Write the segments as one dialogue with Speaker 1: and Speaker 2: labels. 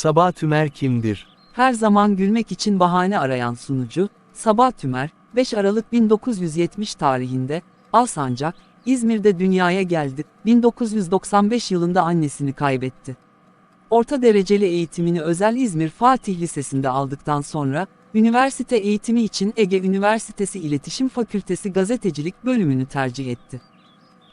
Speaker 1: Sabah Tümer kimdir?
Speaker 2: Her zaman gülmek için bahane arayan sunucu, Sabah Tümer, 5 Aralık 1970 tarihinde, Alsancak, İzmir'de dünyaya geldi. 1995 yılında annesini kaybetti. Orta dereceli eğitimini özel İzmir Fatih Lisesi'nde aldıktan sonra, üniversite eğitimi için Ege Üniversitesi İletişim Fakültesi Gazetecilik bölümünü tercih etti.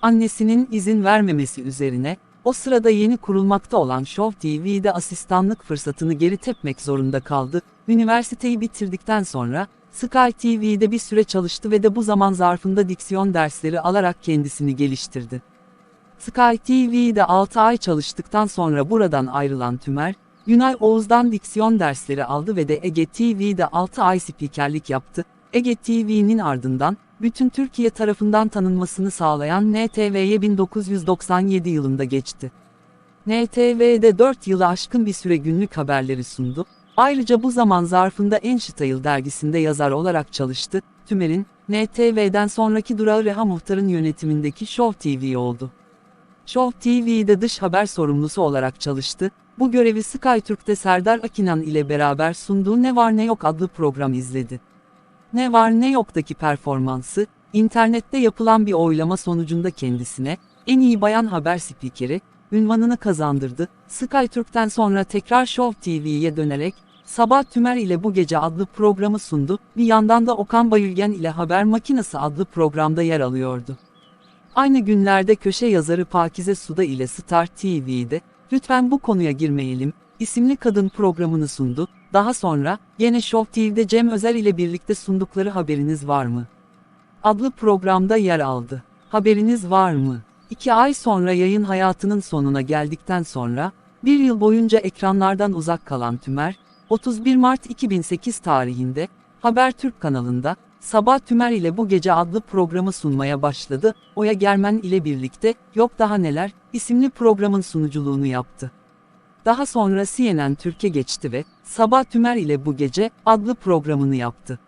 Speaker 2: Annesinin izin vermemesi üzerine, o sırada yeni kurulmakta olan Show TV'de asistanlık fırsatını geri tepmek zorunda kaldı. Üniversiteyi bitirdikten sonra, Sky TV'de bir süre çalıştı ve de bu zaman zarfında diksiyon dersleri alarak kendisini geliştirdi. Sky TV'de 6 ay çalıştıktan sonra buradan ayrılan Tümer, Günay Oğuz'dan diksiyon dersleri aldı ve de Ege TV'de 6 ay spikerlik yaptı. Ege TV'nin ardından, bütün Türkiye tarafından tanınmasını sağlayan NTV'ye 1997 yılında geçti. NTV'de 4 yılı aşkın bir süre günlük haberleri sundu. Ayrıca bu zaman zarfında Enşitayıl dergisinde yazar olarak çalıştı. Tümer'in, NTV'den sonraki durağı Reha Muhtar'ın yönetimindeki Show TV oldu. Show TV'de dış haber sorumlusu olarak çalıştı. Bu görevi SkyTürk'te Serdar Akinan ile beraber sunduğu Ne Var Ne Yok adlı program izledi. Ne Var Ne Yok'taki performansı, internette yapılan bir oylama sonucunda kendisine, en iyi bayan haber spikeri, ünvanını kazandırdı. SkyTürk'ten sonra tekrar Show TV'ye dönerek, Sabah Tümer ile Bu Gece adlı programı sundu, bir yandan da Okan Bayülgen ile Haber Makinesi adlı programda yer alıyordu. Aynı günlerde köşe yazarı Pakize Suda ile Star TV'de, Lütfen bu konuya girmeyelim, isimli kadın programını sundu. Daha sonra, yine Show TV'de Cem Özel ile birlikte sundukları Haberiniz Var mı? adlı programda yer aldı. Haberiniz var mı? İki ay sonra yayın hayatının sonuna geldikten sonra, bir yıl boyunca ekranlardan uzak kalan Tümer, 31 Mart 2008 tarihinde, Habertürk kanalında, Sabah Tümer ile Bu Gece adlı programı sunmaya başladı, Oya Germen ile birlikte, Yok Daha Neler, isimli programın sunuculuğunu yaptı. Daha sonra CNN Türk'e geçti ve, Sabah Tümer ile Bu Gece adlı programını yaptı.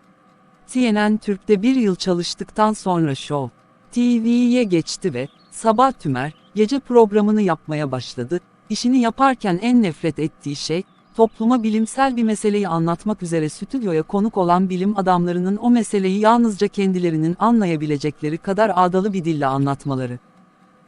Speaker 2: CNN Türk'te bir yıl çalıştıktan sonra Show TV'ye geçti ve, Sabah Tümer, gece programını yapmaya başladı. İşini yaparken en nefret ettiği şey, topluma bilimsel bir meseleyi anlatmak üzere stüdyoya konuk olan bilim adamlarının o meseleyi yalnızca kendilerinin anlayabilecekleri kadar ağdalı bir dille anlatmaları.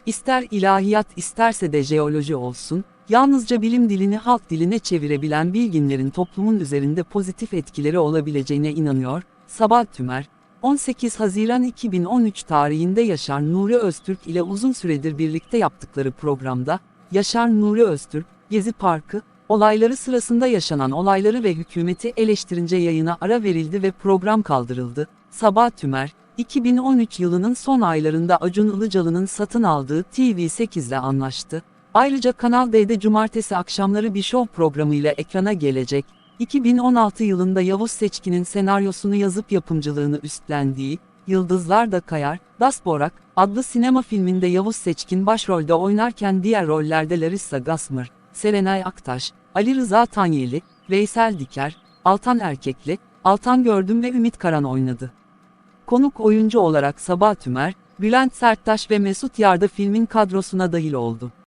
Speaker 2: İster ilahiyat isterse de jeoloji olsun, yalnızca bilim dilini halk diline çevirebilen bilginlerin toplumun üzerinde pozitif etkileri olabileceğine inanıyor, Sabah Tümer, 18 Haziran 2013 tarihinde Yaşar Nuri Öztürk ile uzun süredir birlikte yaptıkları programda, Yaşar Nuri Öztürk, Gezi Parkı, olayları sırasında yaşanan olayları ve hükümeti eleştirince yayına ara verildi ve program kaldırıldı. Sabah Tümer, 2013 yılının son aylarında Acun Ilıcalı'nın satın aldığı TV8 ile anlaştı. Ayrıca Kanal D'de cumartesi akşamları bir show programıyla ekrana gelecek. 2016 yılında Yavuz Seçkin'in senaryosunu yazıp yapımcılığını üstlendiği, Yıldızlar da Kayar, Das Borak adlı sinema filminde Yavuz Seçkin başrolde oynarken diğer rollerde Larissa Gasmır, Serenay Aktaş, Ali Rıza Tanyeli, Veysel Diker, Altan Erkekli, Altan Gördüm ve Ümit Karan oynadı. Konuk oyuncu olarak Sabah Tümer, Bülent Serttaş ve Mesut Yarda filmin kadrosuna dahil oldu.